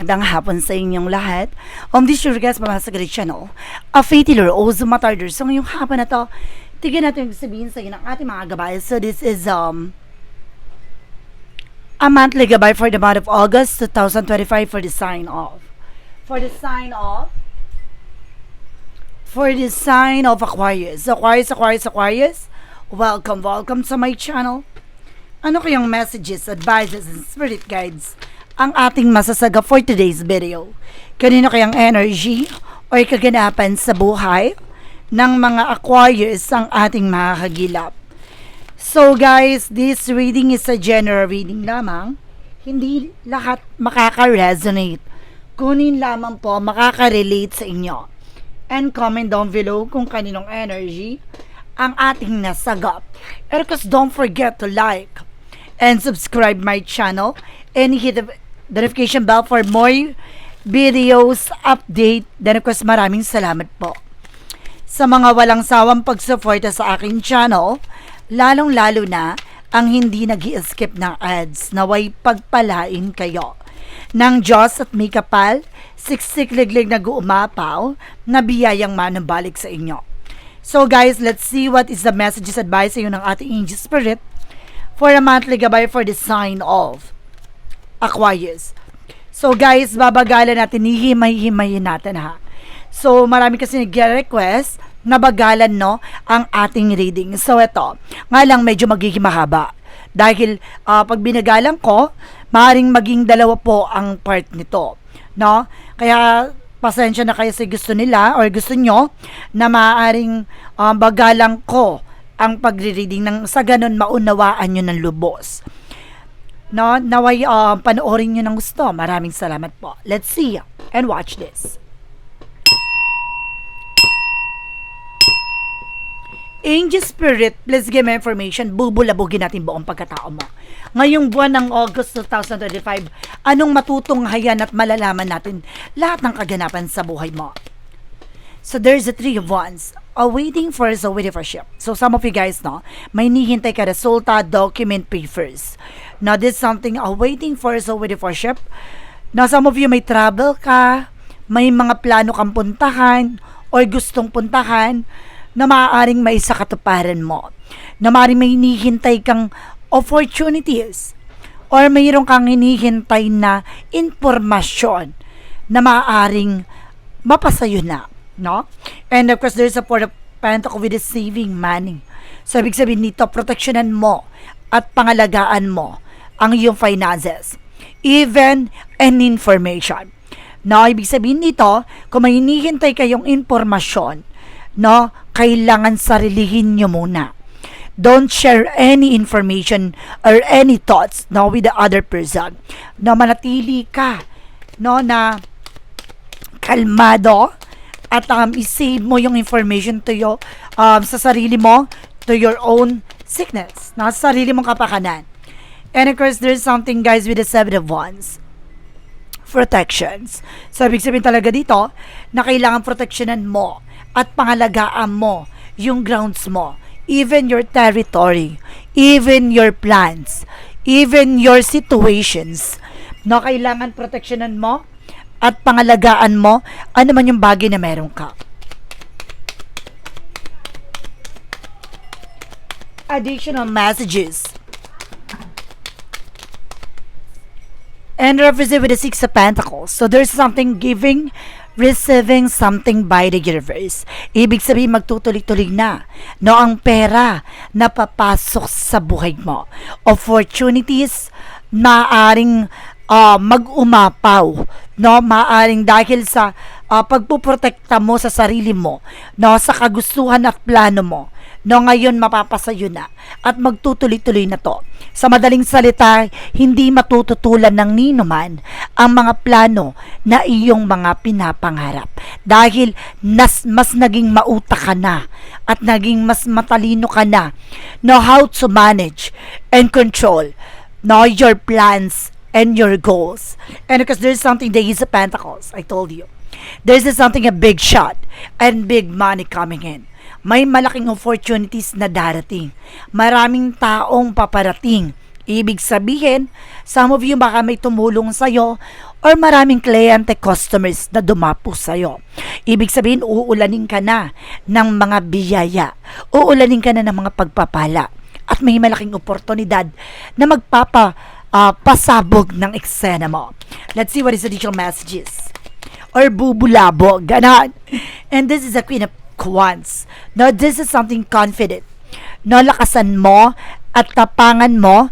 Magandang hapon sa inyong lahat. Um, this is your guys, Mama Sagari Channel. A Faith Healer o Zumatarder. So ngayong hapon na to, tignan natin yung sabihin sa inyo ng ating mga gabay. So this is um a monthly gabay for the month of August 2025 for the sign off. For the sign off. For the sign of Aquarius. Aquarius, Aquarius, Aquarius. Welcome, welcome to my channel. Ano kayang messages, advices, and spirit guides ang ating masasaga for today's video? Kanino kayang energy o kaganapan sa buhay ng mga Aquarius ang ating mga kagilap? So guys, this reading is a general reading lamang. Hindi lahat makaka-resonate. Kunin lamang po makaka-relate sa inyo. And comment down below kung kaninong energy ang ating nasagap. And of course, don't forget to like and subscribe my channel and hit the the notification bell for more videos update. Then of course, maraming salamat po sa mga walang sawang pagsuporta sa aking channel, lalong-lalo na ang hindi nag skip ng ads naway pagpalain kayo ng Diyos at may kapal, siksik-liglig na guumapaw na biyayang manubalik sa inyo. So guys, let's see what is the messages advice sa ng ating angel spirit for a monthly gabay for the sign of Aquarius. So guys, babagalan natin, hihimay-himayin natin ha. So marami kasi nag-request na bagalan no ang ating reading. So ito, nga lang medyo magiging mahaba. Dahil ah, pag binagalan ko, maaaring maging dalawa po ang part nito. No? Kaya pasensya na kayo sa gusto nila or gusto nyo na maaaring ah, bagalan ko ang pagre-reading ng sa ganun maunawaan nyo ng lubos. No, naway uh, panoorin nyo ng gusto. Maraming salamat po. Let's see and watch this. Angel Spirit, please give me information. Bubulabugin natin buong pagkatao mo. Ngayong buwan ng August 2025, anong matutunghayan at malalaman natin lahat ng kaganapan sa buhay mo? So there's a three of wands. A waiting for a waiting for ship. So some of you guys, no, may nihintay ka resulta, document papers. Now this something a waiting for a waiting for ship. Now some of you may travel ka, may mga plano kang puntahan, or gustong puntahan, na maaaring may sa mo. Na maaaring may hinihintay kang opportunities or mayroon kang hinihintay na informasyon na maaaring mapasayo na, no? And of course, there's a for the the saving money. So, ibig sabihin nito, proteksyonan mo at pangalagaan mo ang iyong finances. Even and information. No, ibig sabihin nito, kung may hinihintay kayong informasyon, no, kailangan sarilihin nyo muna. Don't share any information or any thoughts no, with the other person. No, manatili ka no, na kalmado at um, isave mo yung information to yo, um, sa sarili mo to your own sickness, no, sa sarili mong kapakanan. And of course, there's something guys with the seven of wands protections. So, ibig sabihin talaga dito na kailangan proteksyonan mo at pangalagaan mo yung grounds mo, even your territory, even your plans, even your situations. No, kailangan proteksyonan mo at pangalagaan mo ano man yung bagay na meron ka. Additional messages. And represent with the Six of Pentacles. So there's something giving, receiving something by the universe. Ibig sabihin magtutuloy-tuloy na no ang pera na papasok sa buhay mo. Opportunities maaring uh, mag-umapaw no maaring dahil sa uh, pagpuprotekta mo sa sarili mo no sa kagustuhan at plano mo no ngayon mapapasayo na at magtutuloy-tuloy na to. Sa madaling salita, hindi matututulan ng ninuman ang mga plano na iyong mga pinapangarap. Dahil nas, mas naging mauta ka na at naging mas matalino ka na. Know how to manage and control know your plans and your goals. And because there's something that is a pentacles, I told you. There's something a big shot and big money coming in may malaking opportunities na darating. Maraming taong paparating Ibig sabihin, some of you baka may tumulong sa'yo or maraming kliyente customers na dumapo sa'yo. Ibig sabihin, uulanin ka na ng mga biyaya. Uulanin ka na ng mga pagpapala. At may malaking oportunidad na magpapa ah, pasabog ng eksena mo. Let's see what is the digital messages. Or bubulabo, ganon. And this is a queen of wands. No, this is something confident. No, lakasan mo at tapangan mo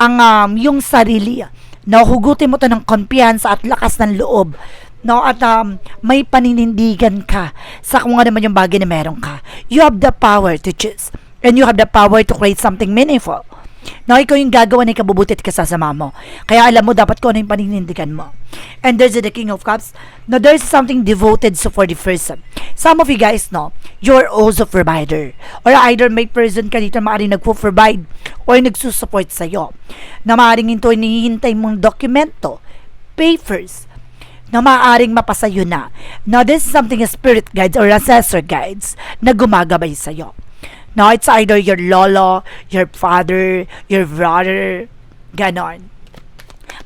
ang um, yung sarili. No, hugutin mo to ng kumpiyansa at lakas ng loob. No, at um, may paninindigan ka sa kung ano man yung bagay na meron ka. You have the power to choose. And you have the power to create something meaningful. No, ikaw yung gagawa ng kabubuti at kasasama mo. Kaya alam mo dapat kung ano yung paninindigan mo. And there's the King of Cups. No, there's something devoted so for the person. Some of you guys know, you're also provider. Or either may person ka dito na maaaring nagpo-provide or nagsusupport sa'yo. Na maaaring ito hinihintay mong dokumento, papers, na maaaring mapasayo na. Now, this is something a spirit guides or ancestor guides na gumagabay sa'yo. Now, it's either your lolo, your father, your brother, ganon.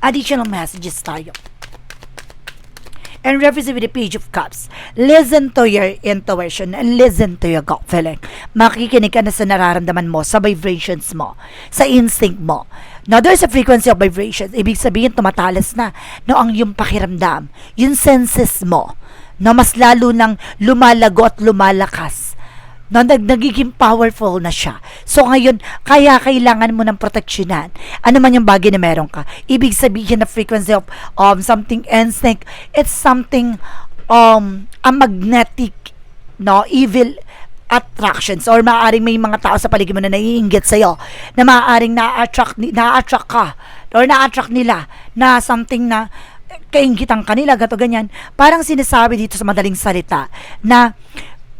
Additional messages tayo. And reference with the page of cups. Listen to your intuition and listen to your gut feeling. Makikinig ka na sa nararamdaman mo, sa vibrations mo, sa instinct mo. Now, there's a frequency of vibrations. Ibig sabihin, tumatalas na no, ang yung pakiramdam, yung senses mo, na mas lalo nang lumalago at lumalakas no, nag, nagiging powerful na siya. So ngayon, kaya kailangan mo ng proteksyonan. Ano man yung bagay na meron ka. Ibig sabihin na frequency of um, something instinct, it's something um, a magnetic no, evil attractions or maaaring may mga tao sa paligid mo na naiinggit sa'yo na maaaring na-attract, na-attract ka or na-attract nila na something na kainggitan kanila, gato ganyan. Parang sinasabi dito sa madaling salita na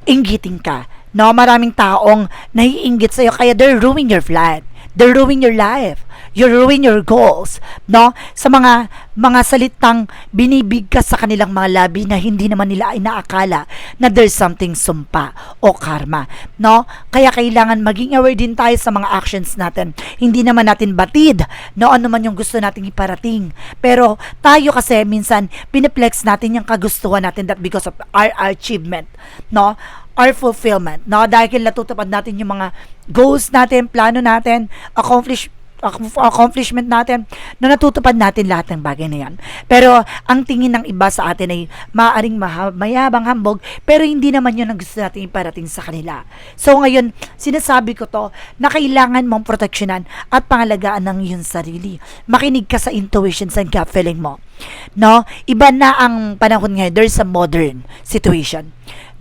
inggiting ka. No, maraming taong naiinggit sa'yo kaya they're ruining your plan. They're ruining your life. You're ruining your goals. No? Sa mga mga salitang binibig ka sa kanilang mga labi na hindi naman nila inaakala na there's something sumpa o karma. No? Kaya kailangan maging aware din tayo sa mga actions natin. Hindi naman natin batid no ano man yung gusto nating iparating. Pero tayo kasi minsan pineplex natin yung kagustuhan natin that because of our achievement. No? Our fulfillment. No? Dahil natutupad natin yung mga goals natin, plano natin, accomplish ac- accomplishment natin na natutupad natin lahat ng bagay na yan. Pero ang tingin ng iba sa atin ay maaaring maha- mayabang hambog pero hindi naman yun ang gusto natin iparating sa kanila. So ngayon, sinasabi ko to na kailangan mong proteksyonan at pangalagaan ng iyong sarili. Makinig ka sa intuition sa gut feeling mo. No? Iba na ang panahon ngayon. There's a modern situation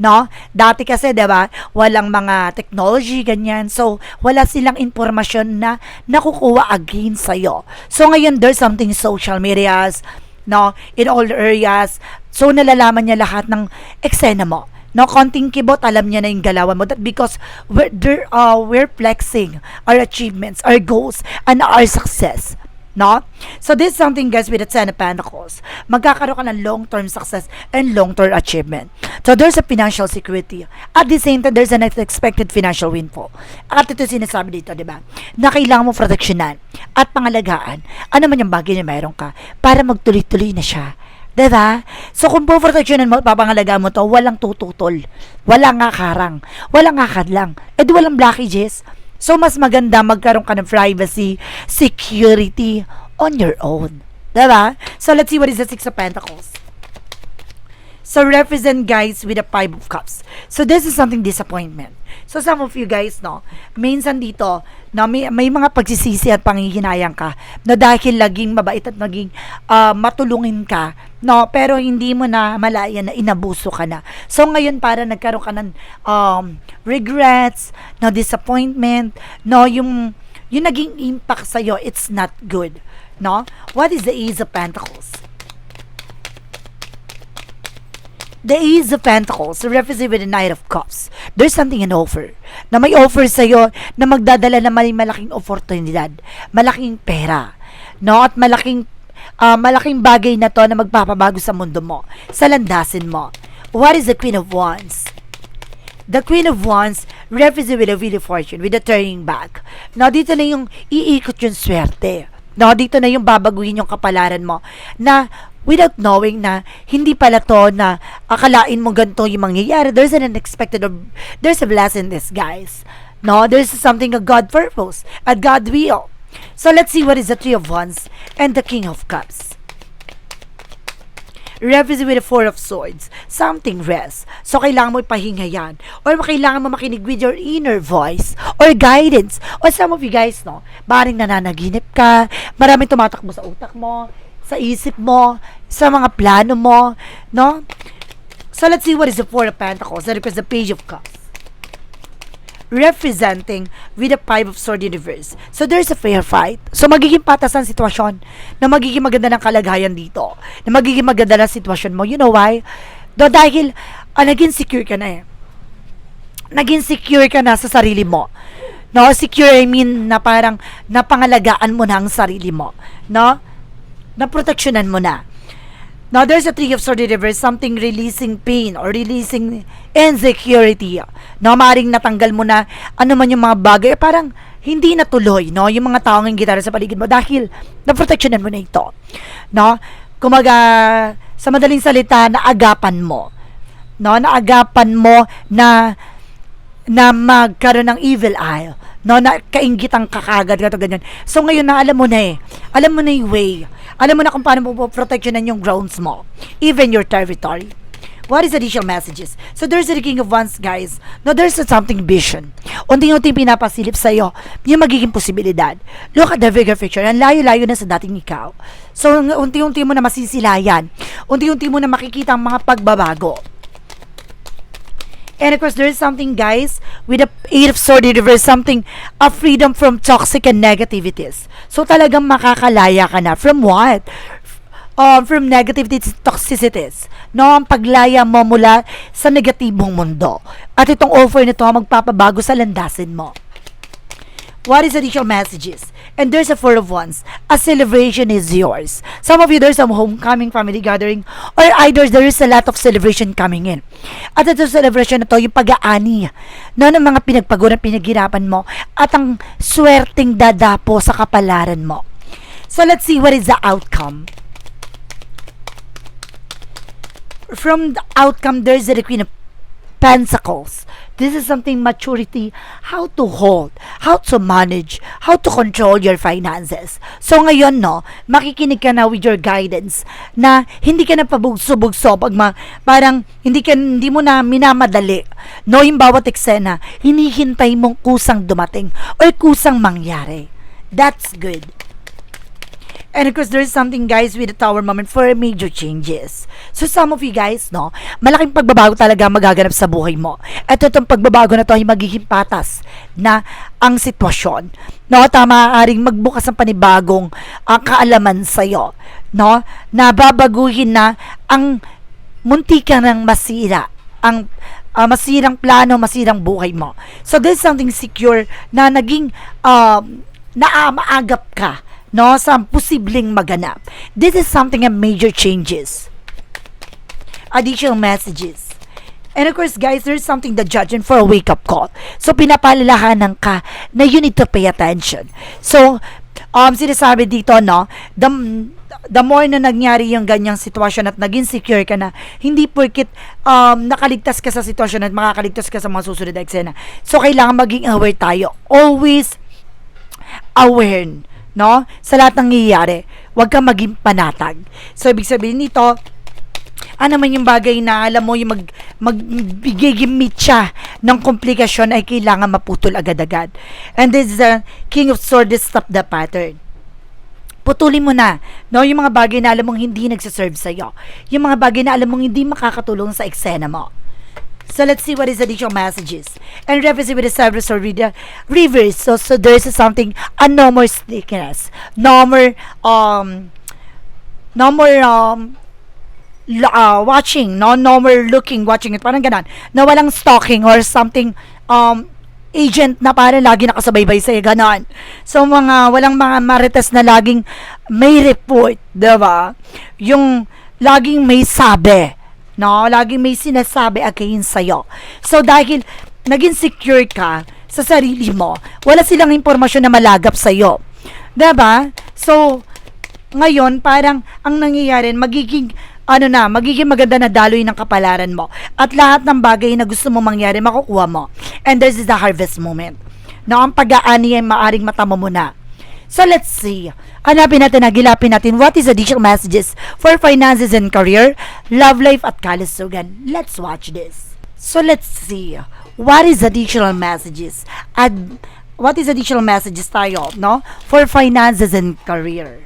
no? Dati kasi, 'di ba, walang mga technology ganyan. So, wala silang impormasyon na nakukuha against sa'yo. So, ngayon there's something social medias, no, in all areas. So, nalalaman niya lahat ng eksena mo. No, konting kibot, alam niya na yung galawan mo. That because we're, there, uh, we're flexing our achievements, our goals, and our success. No? So this is something guys with the Ten of Pentacles. Magkakaroon ka ng long-term success and long-term achievement. So there's a financial security. At the same time, there's an unexpected financial windfall. At ito sinasabi dito, di ba? Na kailangan mo proteksyonan at pangalagaan. Ano man yung bagay na mayroon ka para magtuloy-tuloy na siya. Diba? So kung po proteksyonan mo, papangalagaan mo to, walang tututol, walang akarang, walang akadlang, edi walang blockages. So, mas maganda magkaroon ka ng privacy, security on your own. Diba? So, let's see what is the Six of Pentacles. So, represent guys with a Five of Cups. So, this is something disappointment. So, some of you guys, no, minsan dito, no, may, may mga pagsisisi at panghihinayang ka na dahil laging mabait at naging ah, matulungin ka, no, pero hindi mo na malaya na inabuso ka na. So, ngayon para nagkaroon ka ng um, regrets, no, disappointment, no, yung, yung naging impact sa'yo, it's not good. No? What is the Ace of Pentacles? The Ace of Pentacles represent with the Knight of Cups. There's something in offer. Na may offer sa'yo na magdadala na may malaking oportunidad. Malaking pera. No? At malaking ah, malaking bagay na to na magpapabago sa mundo mo. Sa landasin mo. What is the Queen of Wands? The Queen of Wands represents with a Wheel of Fortune, with a turning back. No, dito na yung iikot yung swerte. No, dito na yung babaguhin yung kapalaran mo na without knowing na hindi pala to na akalain mo ganito yung mangyayari. There's an unexpected or there's a blessing in this, guys. No, there's something a God purpose, a God will. So let's see what is the Three of Wands and the King of Cups. Represent with the Four of Swords. Something rest. So, kailangan mo ipahinga yan. Or kailangan mo makinig with your inner voice. Or guidance. Or some of you guys, no, maring nananaginip ka, maraming tumatakbo sa utak mo, sa isip mo, sa mga plano mo, no? So, let's see what is the Four of Pentacles. That represents the Page of Cups representing with the five of sword universe. So there's a fair fight. So magiging patas ang sitwasyon na magiging maganda ng kalagayan dito. Na magiging maganda ng sitwasyon mo. You know why? Do dahil ah, naging secure ka na eh. Naging secure ka na sa sarili mo. No, secure I mean na parang napangalagaan mo na ang sarili mo. No? Naproteksyonan mo na. Now, there's a three of sword reverse, something releasing pain or releasing insecurity. No, maring natanggal mo na ano man yung mga bagay, parang hindi natuloy, no, yung mga taong yung gitara sa paligid mo dahil na-protectionan mo na ito. No, kumaga, sa madaling salita, naagapan mo. No, naagapan mo na na magkaroon ng evil eye. No, na kainggitang kakagad ka to ganyan. So ngayon na alam mo na eh. Alam mo na yung way. Alam mo na kung paano mo protectionan yung grounds mo. Even your territory. What is additional messages? So there's the King of Wands, guys. No, there's a something vision. Unti-unti pinapasilip sa'yo yung magiging posibilidad. Look at the bigger picture. Ang layo-layo na sa dating ikaw. So, unti-unti mo na masisilayan. Unti-unti mo na makikita ang mga pagbabago. And of course, there is something, guys, with the Eight of Swords Reverse, something, a freedom from toxic and negativities. So, talagang makakalaya ka na. From what? Um, from negativities, toxicities. No, ang paglaya mo mula sa negatibong mundo. At itong offer nito magpapabago sa landasin mo. What is additional messages? And there's a four of wands. A celebration is yours. Some of you, there's some homecoming family gathering or either there is a lot of celebration coming in. At ito celebration na to, yung pag-aani no, ng mga pinagpaguran, pinaghirapan mo at ang swerteng dadapo sa kapalaran mo. So let's see what is the outcome. From the outcome, there's the Queen of Pentacles. This is something maturity, how to hold, how to manage, how to control your finances. So ngayon, no, makikinig ka na with your guidance na hindi ka na pabugso-bugso pag ma, parang hindi ka hindi mo na minamadali. No, yung bawat eksena, hinihintay mong kusang dumating or kusang mangyari. That's good. And of course, there's something guys with the tower moment for major changes. So some of you guys, no, malaking pagbabago talaga magaganap sa buhay mo. At itong pagbabago na to ay magiging patas na ang sitwasyon. No, tama aring magbukas ng panibagong uh, kaalaman sa'yo. No, na babaguhin na ang munti ka ng masira. Ang uh, masirang plano, masirang buhay mo. So there's something secure na naging um, naamaagap ka no, sa posibleng maganap. This is something a major changes. Additional messages. And of course, guys, there's something the judging for a wake-up call. So, pinapalalahanan ka na you need to pay attention. So, um, sinasabi dito, no, the, the more na nangyari yung ganyang sitwasyon at naging secure ka na, hindi porkit um, nakaligtas ka sa sitwasyon at makakaligtas ka sa mga susunod na eksena. So, kailangan maging aware tayo. Always aware no? Sa lahat ng nangyayari, huwag kang maging panatag. So, ibig sabihin nito, ano man yung bagay na alam mo yung mag, magbigigimit siya ng komplikasyon ay kailangan maputol agad-agad. And this is the King of Swords stop the pattern. Putulin mo na, no, yung mga bagay na alam mong hindi nagsaserve sa'yo. Yung mga bagay na alam mong hindi makakatulong sa eksena mo. So let's see what is additional messages. And reference with the service or reader reverse. So so there's something a no more stickiness. No more um no more um uh, watching, no no more looking, watching it. Parang ganun. Na walang stalking or something um agent na parang lagi nakasubaybay sa'yo, ganon. So, mga, walang mga marites na laging may report, 'di ba Yung laging may sabi, No, lagi may sinasabi against sa'yo. So, dahil naging secure ka sa sarili mo, wala silang impormasyon na malagap sa'yo. ba? So, ngayon, parang ang nangyayari, magiging, ano na, magiging maganda na daloy ng kapalaran mo. At lahat ng bagay na gusto mo mangyari, makukuha mo. And this is the harvest moment. No, ang pag-aani ay maaring matamo mo na. So let's see. Hanapin natin, nagilapin natin what is additional messages for finances and career, love life at kalusugan. Let's watch this. So let's see. What is additional messages? At what is additional messages tayo, no? For finances and career.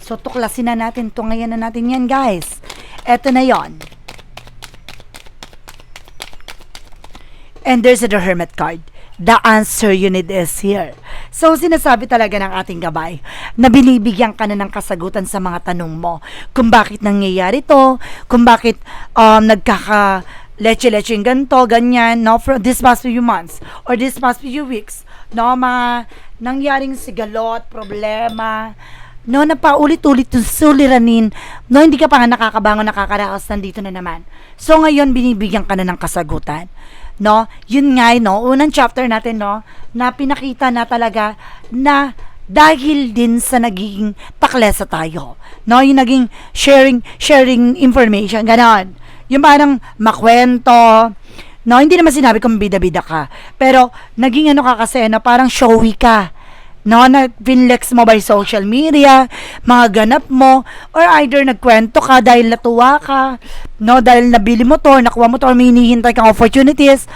So tuklasin na natin to ngayon na natin yan, guys. Eto na yon. And there's the Hermit card. The answer you need is here. So, sinasabi talaga ng ating gabay na binibigyan ka na ng kasagutan sa mga tanong mo. Kung bakit nangyayari to, kung bakit um, nagkaka leche-leche yung ganito, ganyan, no, for this past few months or this past few weeks, no, mga nangyaring sigalot, problema, no, na paulit-ulit yung suliranin, no, hindi ka pa nga nakakabangon, nakakaraos, nandito na naman. So, ngayon, binibigyan ka na ng kasagutan. No, yun nga, no, unang chapter natin, no, na pinakita na talaga na dahil din sa naging taklesa tayo. No, yung naging sharing, sharing information, ganon. Yung parang makwento, no, hindi naman sinabi kong bida-bida ka. Pero, naging ano ka kasi, no, parang showy ka no, na pinlex mo by social media, mga ganap mo, or either nagkwento ka dahil natuwa ka, no, dahil nabili mo to, nakuha mo to, or may hinihintay kang opportunities.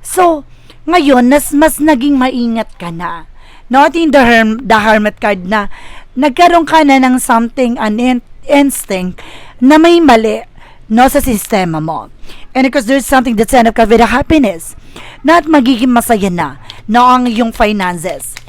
So, ngayon, nas, mas naging maingat ka na. No, at yung the, herm, the hermit card na, nagkaroon ka na ng something, an in- instinct, na may mali, no, sa sistema mo. And because there's something that's end up with happiness, na at magiging masaya na, no, ang iyong finances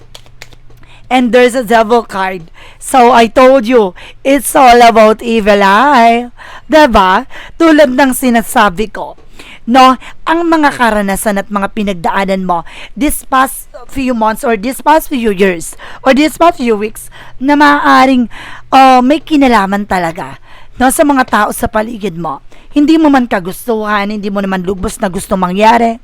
and there's a devil card. So, I told you, it's all about evil eye. 'Di ba? Tulad ng sinasabi ko. No, ang mga karanasan at mga pinagdaanan mo this past few months or this past few years or this past few weeks na maaaring uh, may kinalaman talaga no, sa mga tao sa paligid mo. Hindi mo man kagustuhan, hindi mo naman lubos na gusto mangyari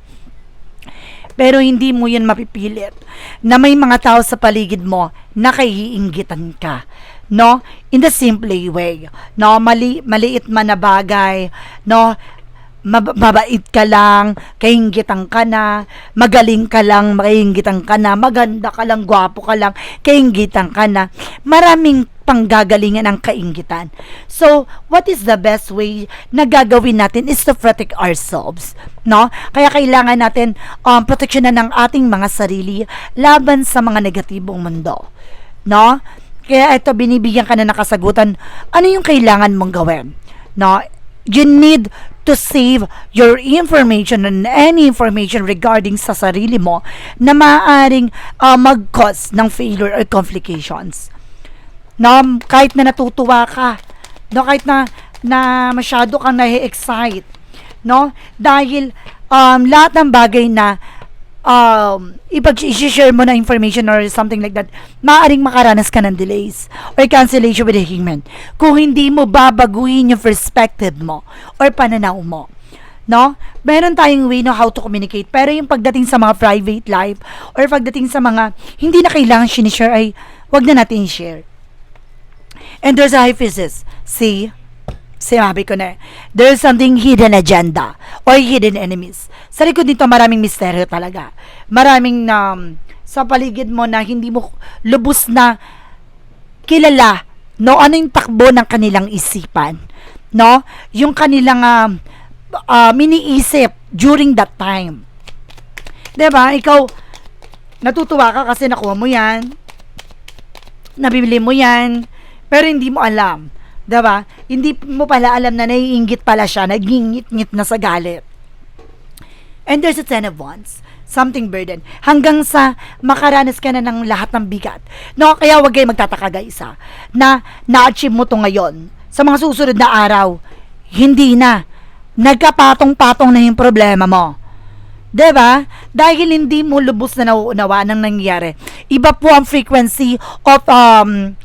pero hindi mo yan mapipilit na may mga tao sa paligid mo na kahiinggitan ka. No? In the simple way. No? Mali, maliit man na bagay. No? Mab- mabait ka lang, kainggitan ka na, magaling ka lang, kainggitan ka na, maganda ka lang, gwapo ka lang, kainggitan ka na. Maraming panggagalingan ang kainggitan. So, what is the best way na gagawin natin is to protect ourselves, no? Kaya kailangan natin um, proteksyonan ng ating mga sarili laban sa mga negatibong mundo, no? Kaya ito binibigyan ka na nakasagutan, ano yung kailangan mong gawin, no? You need to save your information and any information regarding sa sarili mo na maaaring uh, mag-cause ng failure or complications no, kahit na natutuwa ka, no, kahit na, na masyado kang nahi-excite, no, dahil um, lahat ng bagay na um, ipag-share mo na information or something like that, maaaring makaranas ka ng delays or cancellation with the hangman kung hindi mo babaguhin yung perspective mo or pananaw mo. No? Meron tayong way no how to communicate. Pero yung pagdating sa mga private life or pagdating sa mga hindi na kailangan sinishare ay wag na natin i-share. And there's a hyphesis. See? Sinabi ko na, there's something hidden agenda or hidden enemies. Sa likod nito, maraming misteryo talaga. Maraming um, sa paligid mo na hindi mo lubos na kilala no ano yung takbo ng kanilang isipan no yung kanilang uh, uh, miniisip during that time 'di ba ikaw natutuwa ka kasi nakuha mo yan nabibili mo yan pero hindi mo alam. 'di ba? Hindi mo pala alam na naiinggit pala siya, nagingit-ngit na sa galit. And there's a ten of wands. Something burden. Hanggang sa makaranas ka na ng lahat ng bigat. No, kaya wag kayo magtataka guys ha, na na-achieve mo to ngayon. Sa mga susunod na araw, hindi na. Nagkapatong-patong na yung problema mo. 'Di ba? Dahil hindi mo lubos na nauunawa ng nangyayari. Iba po ang frequency of um,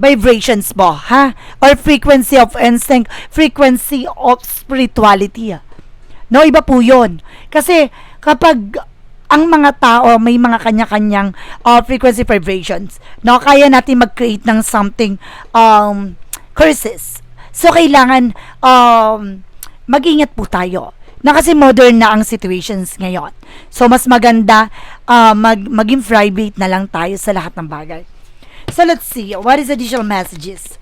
vibrations mo, ha? Or frequency of instinct, frequency of spirituality. No, iba po yun. Kasi kapag ang mga tao may mga kanya-kanyang uh, frequency vibrations, no, kaya natin mag-create ng something um, curses. So, kailangan um, mag-ingat po tayo na kasi modern na ang situations ngayon. So, mas maganda uh, mag, maging private na lang tayo sa lahat ng bagay. So, let's see. What is additional messages?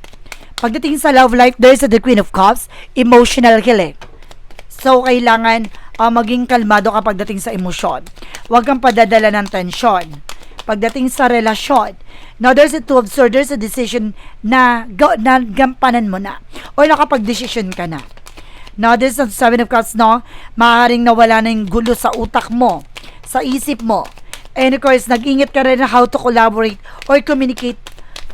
Pagdating sa love life, there's a the Queen of Cups, emotional healing. So, kailangan uh, maging kalmado kapag dating sa emosyon. Huwag kang padadala ng tensyon. Pagdating sa relasyon, now there's a two of swords, there's a decision na, go, na gampanan mo na. O nakapag-decision ka na. Now, this is seven of cups, no? Maaaring nawala na yung gulo sa utak mo, sa isip mo. And of course, nag-ingat ka rin how to collaborate or communicate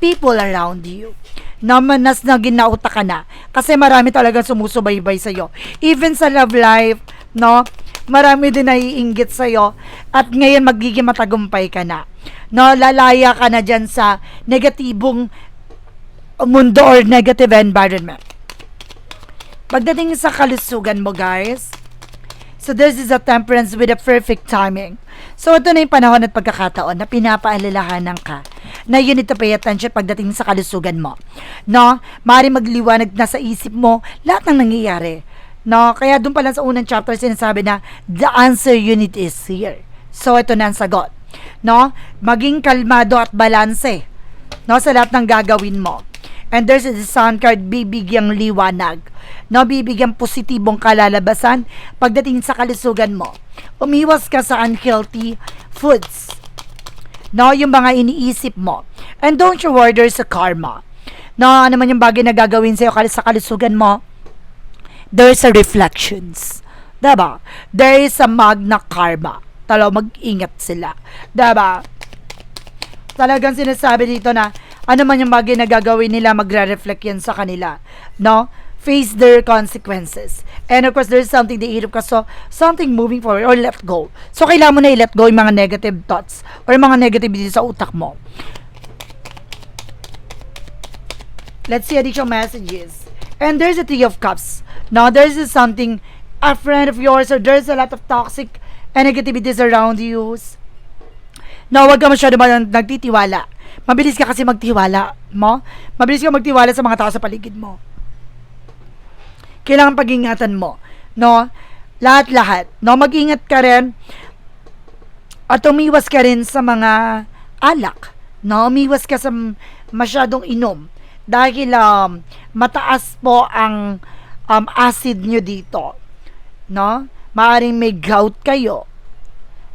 people around you. Naman nas na ginauta ka na. Kasi marami talaga sumusubaybay sa'yo. Even sa love life, no? Marami din naiinggit sa'yo. At ngayon magiging matagumpay ka na. No, lalaya ka na dyan sa negatibong mundo or negative environment. Pagdating sa kalusugan mo, guys, So this is a temperance with a perfect timing. So ito na yung panahon at pagkakataon na pinapaalalahanan ka na you need to pay attention pagdating sa kalusugan mo. No? Mari magliwanag na sa isip mo lahat ng nangyayari. No? Kaya doon pa lang sa unang chapter sinasabi na the answer you need is here. So ito na ang sagot. No? Maging kalmado at balanse no, sa lahat ng gagawin mo. And there's a sun card, bibigyang liwanag. No, bibigyang positibong kalalabasan pagdating sa kalusugan mo. Umiwas ka sa unhealthy foods. No, yung mga iniisip mo. And don't you worry, there's karma. No, ano man yung bagay na gagawin sa'yo sa kalusugan mo, there's a reflections. Diba? There is a magna karma. Talo, mag-ingat sila. Diba? Talagang sinasabi dito na ano man yung bagay na gagawin nila, magre-reflect yan sa kanila. No? Face their consequences. And of course, there's something they eat ka. So, something moving forward or let go. So, kailangan mo na i-let go yung mga negative thoughts or mga negativity sa utak mo. Let's see additional messages. And there's a Three of Cups. Now, there's something, a friend of yours, or there's a lot of toxic and negativities around you. Na huwag ka masyado ba nagtitiwala. Mabilis ka kasi magtiwala mo. Mabilis ka magtiwala sa mga tao sa paligid mo. Kailangan pag-ingatan mo. No? Lahat-lahat. No? Mag-ingat ka rin. At umiwas ka rin sa mga alak. No? Umiwas ka sa masyadong inom. Dahil um, mataas po ang um, acid nyo dito. No? Maaring may gout kayo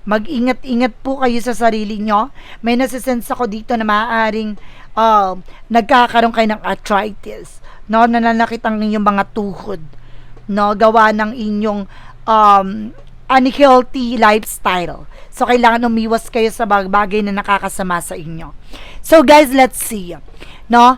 mag-ingat-ingat po kayo sa sarili nyo. May nasisense ako dito na maaaring uh, nagkakaroon kayo ng arthritis. No, nananakit ang inyong mga tuhod. No, gawa ng inyong um, unhealthy lifestyle. So, kailangan umiwas kayo sa bagay na nakakasama sa inyo. So, guys, let's see. No,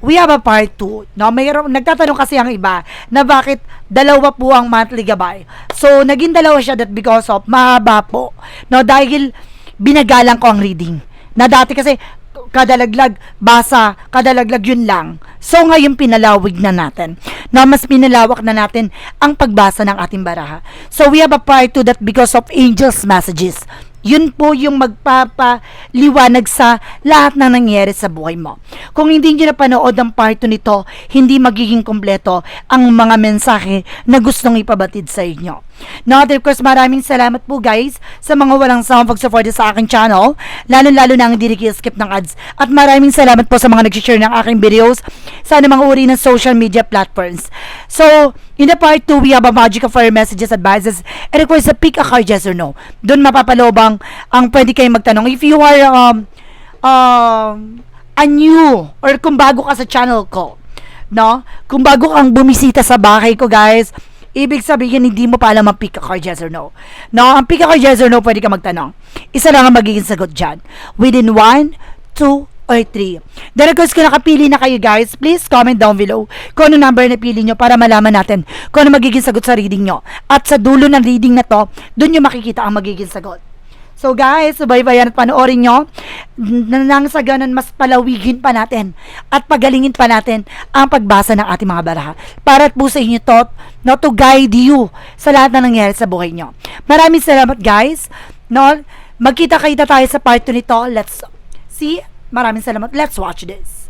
we have a part 2. No, mayroon nagtatanong kasi ang iba na bakit dalawa po ang monthly gabay. So, naging dalawa siya that because of mahaba po. No, dahil binagalang ko ang reading. Na dati kasi kadalaglag, basa, kadalaglag yun lang. So, ngayon pinalawig na natin. Na mas pinalawak na natin ang pagbasa ng ating baraha. So, we have a part 2 that because of angels messages yun po yung magpapaliwanag sa lahat na nangyayari sa buhay mo. Kung hindi nyo napanood ang part 2 nito, hindi magiging kompleto ang mga mensahe na gustong ipabatid sa inyo. Now, of course, maraming salamat po guys sa mga walang sawang pag-support sa aking channel, lalo-lalo na ang hindi skip ng ads. At maraming salamat po sa mga nag-share ng aking videos sa mga uri ng social media platforms. So, in the part 2, we have a magic of fire messages, advices, and of course, a pick a card yes or no. Doon mapapalobang ang pwede kayong magtanong. If you are um, um, a new or kung bago ka sa channel ko, no? Kung bago kang bumisita sa bahay ko, guys, Ibig sabihin, hindi mo pa alam ang pick a card yes or no. No, ang pick a card yes or no, pwede ka magtanong. Isa lang ang magiging sagot dyan. Within 1, 2, or 3. Then of course, kung nakapili na kayo guys, please comment down below kung ano number na pili nyo para malaman natin kung ano magiging sagot sa reading nyo. At sa dulo ng reading na to, dun nyo makikita ang magiging sagot. So guys, subaybayan at panoorin nyo. Nang sa ganun, mas palawigin pa natin at pagalingin pa natin ang pagbasa ng ating mga baraha. Para po sa inyo to, no, to guide you sa lahat na nangyari sa buhay nyo. Maraming salamat guys. No, magkita-kita tayo sa part 2 nito. Let's see. Maraming salamat. Let's watch this.